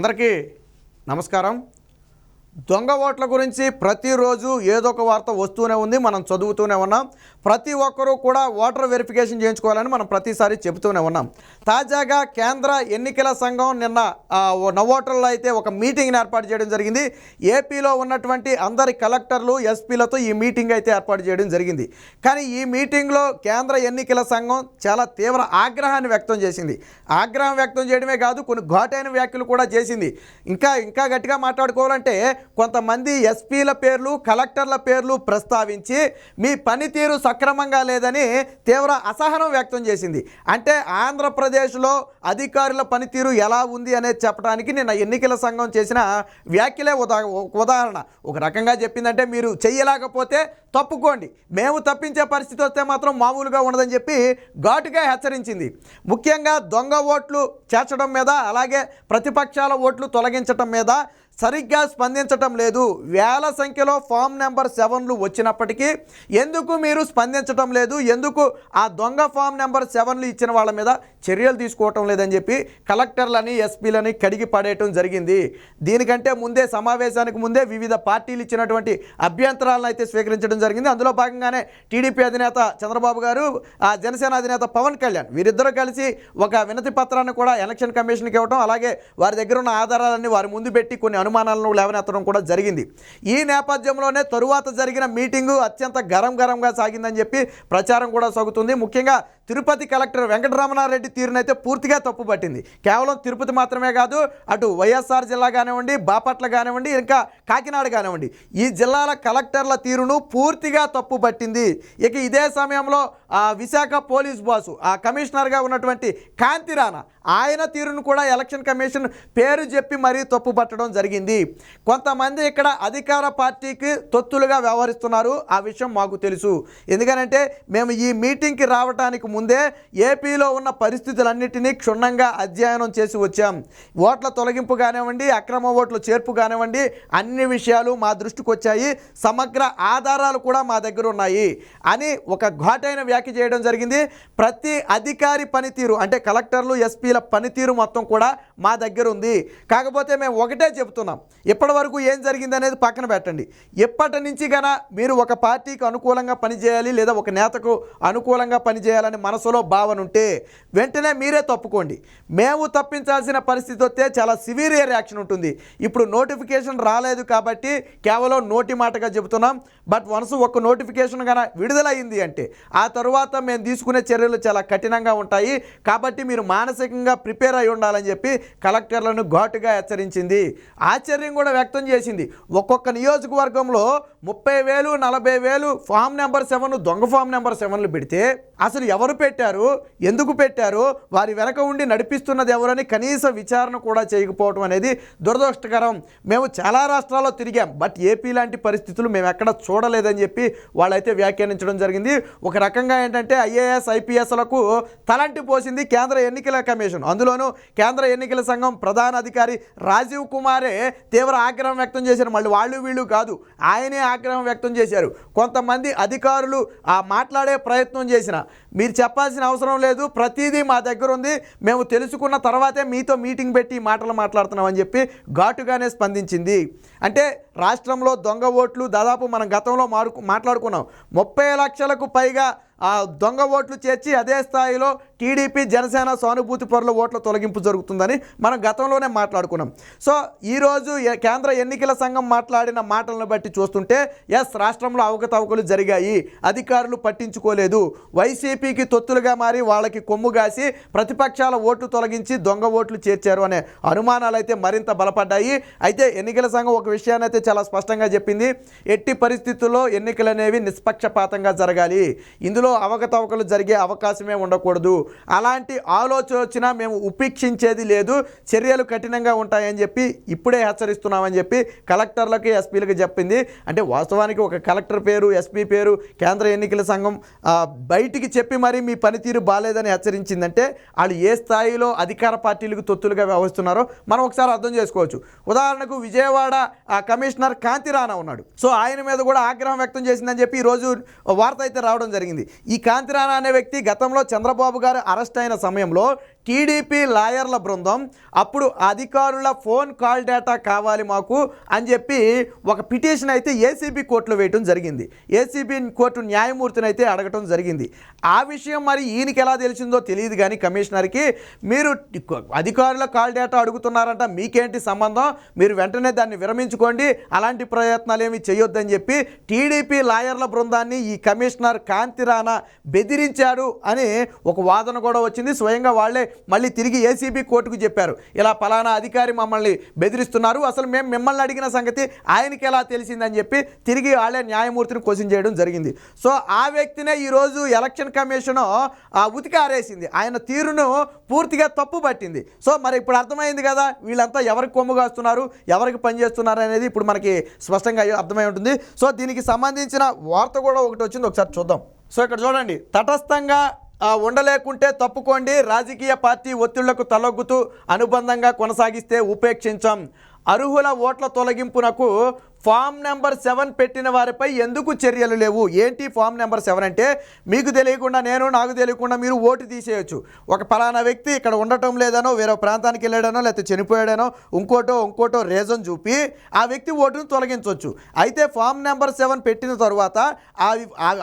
అందరికీ నమస్కారం. దొంగ ఓట్ల గురించి ప్రతిరోజు ఏదో ఒక వార్త వస్తూనే ఉంది మనం చదువుతూనే ఉన్నాం. ప్రతి ఒక్కరూ కూడా ఓటర్ వెరిఫికేషన్ చేయించుకోవాలని మనం ప్రతిసారి చెబుతూనే ఉన్నాం. తాజాగా కేంద్ర ఎన్నికల సంఘం నిన్న నవోటర్లు అయితే ఒక మీటింగ్ని ఏర్పాటు చేయడం జరిగింది. ఏపీలో ఉన్నటువంటి అందరి కలెక్టర్లు ఎస్పీలతో ఈ మీటింగ్ అయితే ఏర్పాటు చేయడం జరిగింది. కానీ ఈ మీటింగ్లో కేంద్ర ఎన్నికల సంఘం చాలా తీవ్ర ఆగ్రహాన్ని వ్యక్తం చేసింది. ఆగ్రహం వ్యక్తం చేయడమే కాదు కొన్ని ఘాటైన వ్యాఖ్యలు కూడా చేసింది. ఇంకా ఇంకా గట్టిగా మాట్లాడుకోవాలంటే కొంతమంది ఎస్పీల పేర్లు కలెక్టర్ల పేర్లు ప్రస్తావించి మీ పనితీరు సక్రమంగా లేదని తీవ్ర అసహనం వ్యక్తం చేసింది. అంటే ఆంధ్రప్రదేశ్లో అధికారుల పనితీరు ఎలా ఉంది అనేది చెప్పడానికి నిన్న ఎన్నికల సంఘం చేసిన వ్యాఖ్యలే ఉదా ఒక ఉదాహరణ. ఒక రకంగా చెప్పిందంటే మీరు చెయ్యలేకపోతే తప్పుకోండి. మేము తప్పించే పరిస్థితి వస్తే మాత్రం మామూలుగా ఉండదని చెప్పి ఘాటుగా హెచ్చరించింది. ముఖ్యంగా దొంగ ఓట్లు చేర్చడం మీద అలాగే ప్రతిపక్షాల ఓట్లు తొలగించడం మీద సరిగ్గా స్పందించటం లేదు. వేల సంఖ్యలో ఫామ్ నెంబర్ సెవెన్లు వచ్చినప్పటికీ ఎందుకు మీరు స్పందించటం లేదు? ఎందుకు ఆ దొంగ ఫామ్ నెంబర్ సెవెన్లు ఇచ్చిన వాళ్ళ మీద చర్యలు తీసుకోవటం లేదని చెప్పి కలెక్టర్లని ఎస్పీలని కడిగి పడేయటం జరిగింది. దీనికంటే ముందే సమావేశానికి ముందే వివిధ పార్టీలు ఇచ్చినటువంటి అభ్యంతరాలను అయితే స్వీకరించడం జరిగింది. అందులో భాగంగానే టీడీపీ అధినేత చంద్రబాబు గారు ఆ జనసేన అధినేత పవన్ కళ్యాణ్ వీరిద్దరూ కలిసి ఒక వినతి పత్రాన్ని కూడా ఎలక్షన్ కమిషన్కి ఇవ్వడం అలాగే వారి దగ్గర ఉన్న ఆధారాలన్నీ వారి ముందు పెట్టి కొన్ని అనుమానాలను లేవనెత్తడం కూడా జరిగింది. ఈ నేపథ్యంలోనే తరువాత జరిగిన మీటింగు అత్యంత గరం గరంగా సాగిందని చెప్పి ప్రచారం కూడా సాగుతుంది. ముఖ్యంగా తిరుపతి కలెక్టర్ వెంకటరమణారెడ్డి తీరునైతే పూర్తిగా తప్పు పట్టింది కేవలం తిరుపతి మాత్రమే కాదు అటు వైఎస్ఆర్ జిల్లా కానివ్వండి బాపట్ల కానివ్వండి ఇంకా కాకినాడ కానివ్వండి ఈ జిల్లాల కలెక్టర్ల తీరును పూర్తిగా తప్పు పట్టింది ఇక ఇదే సమయంలో ఆ విశాఖ పోలీస్ బాసు ఆ కమిషనర్గా ఉన్నటువంటి కాంతి రాణా ఆయన తీరును కూడా ఎలక్షన్ కమిషన్ పేరు చెప్పి మరీ తప్పు పట్టడం జరిగింది. కొంతమంది ఇక్కడ అధికార పార్టీకి తొత్తులుగా వ్యవహరిస్తున్నారు. ఆ విషయం మాకు తెలుసు. ఎందుకనంటే మేము ఈ మీటింగ్కి రావడానికి ముందే ఏపీలో ఉన్న పరిస్థితులన్నింటినీ క్షుణ్ణంగా అధ్యయనం చేసి వచ్చాం. ఓట్ల తొలగింపు కానివ్వండి అక్రమ ఓట్ల చేర్పు కానివ్వండి అన్ని విషయాలు మా దృష్టికి వచ్చాయి. సమగ్ర ఆధారాలు కూడా మా దగ్గర ఉన్నాయి అని ఒక ఘాటైన వ్యాఖ్య చేయడం జరిగింది. ప్రతి అధికారి పనితీరు అంటే కలెక్టర్లు వీళ్ళ పనితీరు మొత్తం కూడా మా దగ్గర ఉంది. కాకపోతే మేము ఒకటే చెబుతున్నాం ఇప్పటి వరకు ఏం జరిగింది అనేది పక్కన పెట్టండి. ఎప్పటి నుంచి గన మీరు ఒక పార్టీకి అనుకూలంగా పనిచేయాలి లేదా ఒక నేతకు అనుకూలంగా పనిచేయాలని మనసులో భావన ఉంటే వెంటనే మీరే తప్పుకోండి. మేము తప్పించాల్సిన పరిస్థితి వస్తే చాలా సివియర్ రియాక్షన్ ఉంటుంది. ఇప్పుడు నోటిఫికేషన్ రాలేదు కాబట్టి కేవలం నోటి మాటగా చెబుతున్నాం. బట్ వన్స్ ఒక నోటిఫికేషన్ కనుక విడుదలయ్యింది అంటే ఆ తరువాత మేము తీసుకునే చర్యలు చాలా కఠినంగా ఉంటాయి. కాబట్టి మీరు మానసికంగా ప్రిపేర్ అయి ఉండాలని చెప్పి కలెక్టర్లను ఘాటుగా హెచ్చరించింది. ఆశ్చర్యం కూడా వ్యక్తం చేసింది. ఒక్కొక్క నియోజకవర్గంలో ముప్పై వేలు నలభై వేలు ఫామ్ నెంబర్ సెవెన్ దొంగ ఫామ్ నెంబర్ సెవెన్లు పెడితే అసలు ఎవరు పెట్టారు? ఎందుకు పెట్టారు? వారి వెనక ఉండి నడిపిస్తున్నది ఎవరని కనీస విచారణ కూడా చేయకపోవడం అనేది దురదృష్టకరం. మేము చాలా రాష్ట్రాల్లో తిరిగాం బట్ ఏపీ లాంటి పరిస్థితులు మేము ఎక్కడ చూడలేదని చెప్పి వాళ్ళైతే వ్యాఖ్యానించడం జరిగింది. ఒక రకంగా ఏంటంటే ఐఏఎస్ ఐపీఎస్లకు తలంటి పోసింది కేంద్ర ఎన్నికల కమిషన్. అందులోనూ కేంద్ర ఎన్నికల సంఘం ప్రధాన అధికారి రాజీవ్ కుమారే తీవ్ర ఆగ్రహం వ్యక్తం చేశారు. మళ్ళీ వాళ్ళు వీళ్ళు కాదు ఆయనే ఆగ్రహం వ్యక్తం చేశారు. కొంతమంది అధికారులు ఆ మాట్లాడే ప్రయత్నం చేసిన. మీరు చెప్పాల్సిన అవసరం లేదు. ప్రతిదీ మా దగ్గర ఉంది. మేము తెలుసుకున్న తర్వాతే మీతో మీటింగ్ పెట్టి మాటలు మాట్లాడుతున్నామని చెప్పి ఘాటుగానే స్పందించింది. అంటే రాష్ట్రంలో దొంగ ఓట్లు దాదాపు మనం గతంలో మారు మాట్లాడుకున్నాం. ముప్పై లక్షలకు పైగా ఆ దొంగ ఓట్లు చేర్చి అదే స్థాయిలో టీడీపీ జనసేన సానుభూతి పరుల ఓట్ల తొలగింపు జరుగుతుందని మనం గతంలోనే మాట్లాడుకున్నాం. సో ఈరోజు కేంద్ర ఎన్నికల సంఘం మాట్లాడిన మాటలను బట్టి చూస్తుంటే ఎస్ రాష్ట్రంలో అవకతవకలు జరిగాయి. అధికారులు పట్టించుకోలేదు. వైసీపీకి తొత్తులుగా మారి వాళ్ళకి కొమ్ము కాసి ప్రతిపక్షాల ఓట్లు తొలగించి దొంగ ఓట్లు చేర్చారు అనే అనుమానాలు అయితే మరింత బలపడ్డాయి. అయితే ఎన్నికల సంఘం ఒక విషయాన్ని అయితే చాలా స్పష్టంగా చెప్పింది. ఎట్టి పరిస్థితుల్లో ఎన్నికలు అనేవి నిష్పక్షపాతంగా జరగాలి. ఇందులో అవకతవకలు జరిగే అవకాశమే ఉండకూడదు. అలాంటి ఆలోచన వచ్చినా మేము ఉపేక్షించేది లేదు. చర్యలు కఠినంగా ఉంటాయని చెప్పి ఇప్పుడే హెచ్చరిస్తున్నామని చెప్పి కలెక్టర్లకి ఎస్పీలకు చెప్పింది. అంటే వాస్తవానికి ఒక కలెక్టర్ పేరు ఎస్పీ పేరు కేంద్ర ఎన్నికల సంఘం బయటికి చెప్పి మరీ మీ పనితీరు బాగాలేదని హెచ్చరించిందంటే వాళ్ళు ఏ స్థాయిలో అధికార పార్టీలకు తొత్తులుగా వ్యవహరిస్తున్నారో మనం ఒకసారి అర్థం చేసుకోవచ్చు. ఉదాహరణకు విజయవాడ ఆ కమిషనర్ కాంతి ఉన్నాడు. సో ఆయన మీద కూడా ఆగ్రహం వ్యక్తం చేసిందని చెప్పి ఈరోజు వార్త అయితే రావడం జరిగింది. ఈ కాంతిరాణా అనే వ్యక్తి గతంలో చంద్రబాబు గారు అరెస్ట్ అయిన సమయంలో టీడీపీ లాయర్ల బృందం అప్పుడు అధికారుల ఫోన్ కాల్ డేటా కావాలి మాకు అని చెప్పి ఒక పిటిషన్ అయితే ఏసీబీ కోర్టులో వేయటం జరిగింది. ఏసీబీ కోర్టు న్యాయమూర్తిని అయితే అడగటం జరిగింది. ఆ విషయం మరి ఈయనకి ఎలా తెలిసిందో తెలియదు కానీ కమిషనర్కి మీరు అధికారుల కాల్ డేటా అడుగుతున్నారంట మీకేంటి సంబంధం? మీరు వెంటనే దాన్ని విరమించుకోండి అలాంటి ప్రయత్నాలు ఏమి చేయొద్దని చెప్పి టీడీపీ లాయర్ల బృందాన్ని ఈ కమిషనర్ కాంతి రాణా బెదిరించాడు అని ఒక వాదన కూడా వచ్చింది. స్వయంగా వాళ్ళే మళ్ళీ తిరిగి ఏసీబీ కోర్టుకు చెప్పారు. ఇలా పలానా అధికారి మమ్మల్ని బెదిరిస్తున్నారు. అసలు మేము మిమ్మల్ని అడిగిన సంగతి ఆయనకి ఎలా తెలిసిందని చెప్పి తిరిగి వాళ్ళే న్యాయమూర్తిని క్వశ్చన్ చేయడం జరిగింది. సో ఆ వ్యక్తినే ఈరోజు ఎలక్షన్ కమిషన్ ఆ ఉతికి ఆరేసింది. ఆయన తీరును పూర్తిగా తప్పు పట్టింది. సో మరి ఇప్పుడు అర్థమైంది కదా వీళ్ళంతా ఎవరికి కొమ్ము కాస్తున్నారు ఎవరికి పనిచేస్తున్నారు అనేది ఇప్పుడు మనకి స్పష్టంగా అర్థమై ఉంటుంది. సో దీనికి సంబంధించిన వార్త కూడా ఒకటి వచ్చింది. ఒకసారి చూద్దాం. సో ఇక్కడ చూడండి. తటస్థంగా ఉండలేకుంటే తప్పుకోండి. రాజకీయ పార్టీ ఒత్తిళ్ళకు తలొగ్గుతూ అనుబంధంగా కొనసాగిస్తే ఉపేక్షించాం. అర్హుల ఓట్ల తొలగింపునకు ఫామ్ నెంబర్ సెవెన్ పెట్టిన వారిపై ఎందుకు చర్యలు లేవు? ఏంటి ఫామ్ నెంబర్ సెవెన్ అంటే? మీకు తెలియకుండా నేను నాకు తెలియకుండా మీరు ఓటు తీసేయచ్చు. ఒక పలానా వ్యక్తి ఇక్కడ ఉండటం లేదనో వేరే ప్రాంతానికి వెళ్ళాడనో లేకపోతే చనిపోయాడనో ఇంకోటో ఇంకోటో రీజన్ చూపి ఆ వ్యక్తి ఓటును తొలగించవచ్చు అయితే ఫామ్ నెంబర్ సెవెన్ పెట్టిన తర్వాత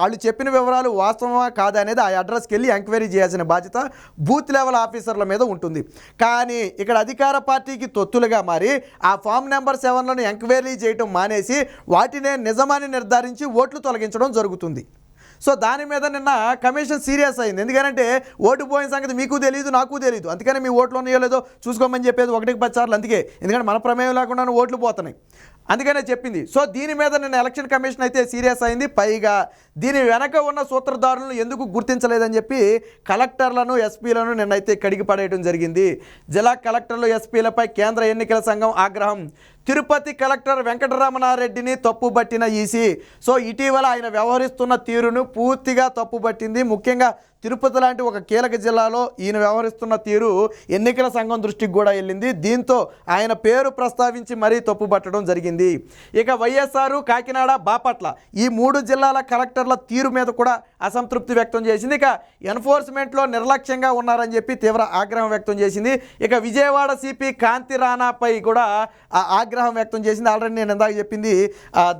వాళ్ళు చెప్పిన వివరాలు వాస్తవమా కాదా అనేది ఆ అడ్రస్కి వెళ్ళి ఎంక్వైరీ చేయాల్సిన బాధ్యత బూత్ లెవెల్ ఆఫీసర్ల మీద ఉంటుంది. కానీ ఇక్కడ అధికార పార్టీకి తొత్తులుగా మారి ఆ ఫామ్ నెంబర్ సెవెన్లను ఎంక్వైరీ చేయటం మానేసి వాటినే నిజమని నిర్ధారించి ఓట్లు తొలగించడం జరుగుతుంది. సో దాని మీద నిన్న కమిషన్ సీరియస్ అయింది. ఎందుకంటే ఓటు పోయిన సంగతి మీకు తెలియదు నాకు తెలియదు అందుకని మీ ఓట్లు ఉన్నాయో లేదో చూసుకోమని చెప్పేది ఒకటికి పది సార్లు. అందుకే. ఎందుకంటే మన ప్రమేయం లేకుండా ఓట్లు పోతున్నాయి. అందుకనే చెప్పింది. సో దీని మీద నిన్న ఎలక్షన్ కమిషన్ అయితే సీరియస్ అయింది. పైగా దీని వెనక ఉన్న సూత్రధారులను ఎందుకు గుర్తించలేదని చెప్పి కలెక్టర్లను ఎస్పీలను నిన్నైతే కడిగి పడేయడం జరిగింది. జిల్లా కలెక్టర్లు ఎస్పీలపై కేంద్ర ఎన్నికల సంఘం ఆగ్రహం. తిరుపతి కలెక్టర్ వెంకటరమణారెడ్డిని తప్పుబట్టిన ఈసీ. సో ఇటీవల ఆయన వ్యవహరిస్తున్న తీరును పూర్తిగా తప్పుబట్టింది. ముఖ్యంగా తిరుపతి లాంటి ఒక కీలక జిల్లాలో ఈయన వ్యవహరిస్తున్న తీరు ఎన్నికల సంఘం దృష్టికి కూడా వెళ్ళింది. దీంతో ఆయన పేరు ప్రస్తావించి మరీ తప్పుపట్టడం జరిగింది. ఇక వైఎస్ఆర్ కాకినాడ బాపట్ల ఈ మూడు జిల్లాల కలెక్టర్ల తీరు మీద కూడా అసంతృప్తి వ్యక్తం చేసింది. ఇక ఎన్ఫోర్స్మెంట్లో నిర్లక్ష్యంగా ఉన్నారని చెప్పి తీవ్ర ఆగ్రహం వ్యక్తం చేసింది. ఇక విజయవాడ సిపి కాంతి రాణాపై కూడా ఆగ్రహం వ్యక్తం చేసింది. ఆల్రెడీ నేను ఇందాక చెప్పింది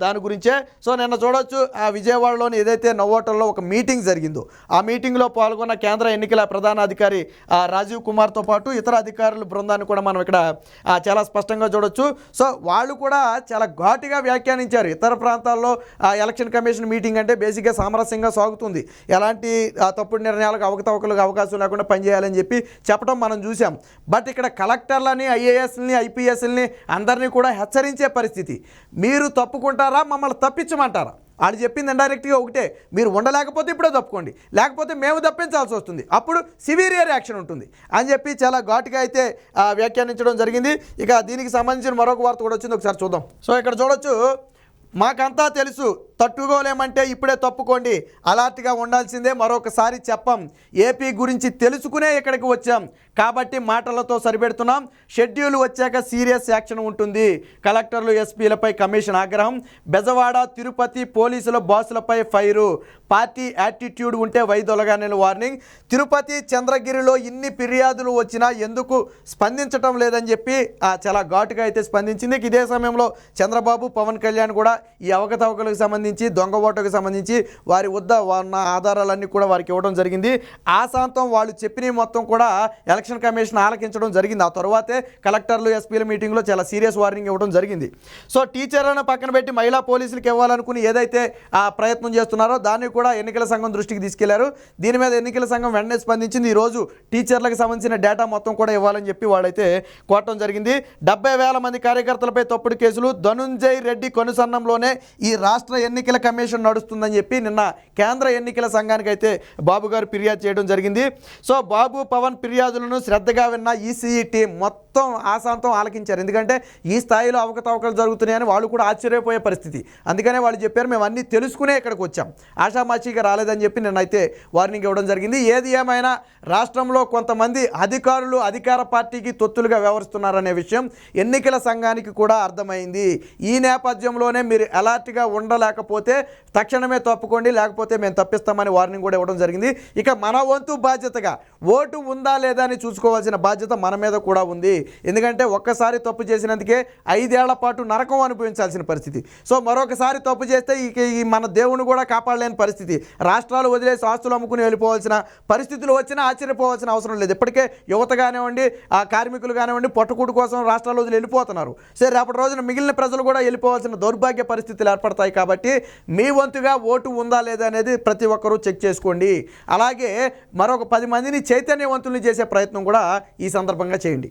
దాని గురించే. సో నిన్న చూడొచ్చు ఆ విజయవాడలోని ఏదైతే నవ్వోటల్లో ఒక మీటింగ్ జరిగిందో ఆ మీటింగ్లో పాల్గొన్న కేంద్ర ఎన్నికల ప్రధాన అధికారి రాజీవ్ కుమార్తో పాటు ఇతర అధికారుల బృందాన్ని కూడా మనం ఇక్కడ చాలా స్పష్టంగా చూడొచ్చు. సో వాళ్ళు కూడా చాలా ఘాటుగా వ్యాఖ్యానించారు. ఇతర ప్రాంతాల్లో ఎలక్షన్ కమిషన్ మీటింగ్ అంటే బేసిక్గా సామరస్యంగా సాగుతుంది. ఎలాంటి తప్పుడు నిర్ణయాలకు అవకతవకలకు అవకాశం లేకుండా పనిచేయాలని చెప్పి చెప్పడం మనం చూసాం బట్ ఇక్కడ కలెక్టర్లని ఐఏఎస్ని ఐపీఎస్ని అందరినీ కూడా హెచ్చరించే పరిస్థితి. మీరు తప్పుకుంటారా? మమ్మల్ని తప్పించమంటారా? వాళ్ళు చెప్పింది ఇండైరెక్ట్గా ఒకటే. మీరు ఉండలేకపోతే ఇప్పుడే తప్పుకోండి. లేకపోతే మేము తప్పించాల్సి వస్తుంది. అప్పుడు సివిరియర్ యాక్షన్ ఉంటుంది. అని చెప్పి చాలా ఘాటుగా అయితే ఆ, వ్యాఖ్యానించడం జరిగింది. ఇక దీనికి సంబంధించిన మరొక వార్త కూడా వచ్చింది. ఒకసారి చూద్దాం. సో ఇక్కడ చూడొచ్చు. మాకంతా తెలుసు. తట్టుకోలేమంటే ఇప్పుడే తప్పుకోండి. అలర్ట్గా ఉండాల్సిందే మరొకసారి చెప్పం. ఏపీ గురించి తెలుసుకునే ఇక్కడికి వచ్చాం. కాబట్టి మాటలతో సరిపెడుతున్నాం. షెడ్యూల్ వచ్చాక సీరియస్ యాక్షన్ ఉంటుంది. కలెక్టర్లు ఎస్పీలపై కమిషన్ ఆగ్రహం. బెజవాడ తిరుపతి పోలీసుల బాసులపై ఫైరు. పార్టీ యాటిట్యూడ్ ఉంటే వైదొలగానే వార్నింగ్. తిరుపతి చంద్రగిరిలో ఇన్ని ఫిర్యాదులు వచ్చినా ఎందుకు స్పందించటం లేదని చెప్పి చాలా ఘాటుగా అయితే స్పందించింది. ఇదే సమయంలో చంద్రబాబు పవన్ కళ్యాణ్ కూడా ఈ అవకతవకలకు సంబంధించి దొంగ ఓటుకు సంబంధించి వారి వద్ద ఉన్న ఆధారాలన్నీ కూడా వారికి ఇవ్వడం జరిగింది. ఆ వాళ్ళు చెప్పినవి మొత్తం కూడా ఎలక్షన్ కమిషన్ ఆలకించడం జరిగింది. ఆ తర్వాతే కలెక్టర్లు ఎస్పీల మీటింగ్లో చాలా సీరియస్ వార్నింగ్ ఇవ్వడం జరిగింది. సో టీచర్లను పక్కన పెట్టి మహిళా పోలీసులకు ఇవ్వాలనుకుని ఏదైతే ఆ ప్రయత్నం చేస్తున్నారో దాన్ని కూడా ఎన్నికల సంఘం దృష్టికి తీసుకెళ్ళారు. దీని మీద ఎన్నికల సంఘం వెంటనే స్పందించింది. ఈరోజు టీచర్లకు సంబంధించిన డేటా మొత్తం కూడా ఇవ్వాలని చెప్పి వాళ్ళైతే కోరటం జరిగింది. డెబ్బై వేల మంది కార్యకర్తలపై తప్పుడు కేసులు. ధనుంజయ్ రెడ్డి కొనుసన్నంలోనే ఈ రాష్ట్ర ఎన్నికల కమిషన్ నడుస్తుందని చెప్పి నిన్న కేంద్ర ఎన్నికల సంఘానికి అయితే బాబు గారు ఫిర్యాదు చేయడం జరిగింది. సో బాబు పవన్ ఫిర్యాదులను శ్రద్ధగా విన్న ఈసీఈ టీం మొత్తం ఆశాంతం ఆలకించారు. ఎందుకంటే ఈ స్థాయిలో అవకతవకలు జరుగుతున్నాయని వాళ్ళు కూడా ఆశ్చర్యపోయే పరిస్థితి. అందుకనే వాళ్ళు చెప్పారు మేము అన్నీ తెలుసుకునే ఇక్కడికి వచ్చాం. ఆషామాషిగా రాలేదని చెప్పి నిన్నైతే వార్నింగ్ ఇవ్వడం జరిగింది. ఏది ఏమైనా రాష్ట్రంలో కొంతమంది అధికారులు అధికార పార్టీకి తొత్తులుగా వ్యవహరిస్తున్నారనే విషయం ఎన్నికల సంఘానికి కూడా అర్థమైంది. ఈ నేపథ్యంలోనే మీరు అలర్ట్గా ఉండలేక లేకపోతే తక్షణమే తప్పుకోండి లేకపోతే మేము తప్పిస్తామని వార్నింగ్ కూడా ఇవ్వడం జరిగింది. ఇక మన వంతు బాధ్యతగా ఓటు ఉందా లేదా అని చూసుకోవాల్సిన బాధ్యత మన మీద కూడా ఉంది. ఎందుకంటే ఒక్కసారి తప్పు చేసినందుకే ఐదేళ్ళ పాటు నరకం అనుభవించాల్సిన పరిస్థితి. సో మరొకసారి తప్పు చేస్తే ఇక ఈ మన దేవుని కూడా కాపాడలేని పరిస్థితి. రాష్ట్రాలు వదిలేసి ఆస్తులు అమ్ముకుని వెళ్ళిపోవాల్సిన పరిస్థితులు వచ్చినా ఆశ్చర్యపోవాల్సిన అవసరం లేదు. ఇప్పటికే యువత కానివ్వండి ఆ కార్మికులు కానివ్వండి పొట్టకూడు కోసం రాష్ట్రాలు వదిలి వెళ్ళిపోతున్నారు. సరే రేపటి రోజున మిగిలిన ప్రజలు కూడా వెళ్ళిపోవాల్సిన దౌర్భాగ్య పరిస్థితులు ఏర్పడతాయి కాబట్టి మీ వంతుగా ఓటు ఉందా లేదా అనేది ప్రతి ఒక్కరూ చెక్ చేసుకోండి. అలాగే మరొక పది మందిని చైతన్యవంతుల్ని చేసే ప్రయత్నం కూడా ఈ సందర్భంగా చేయండి.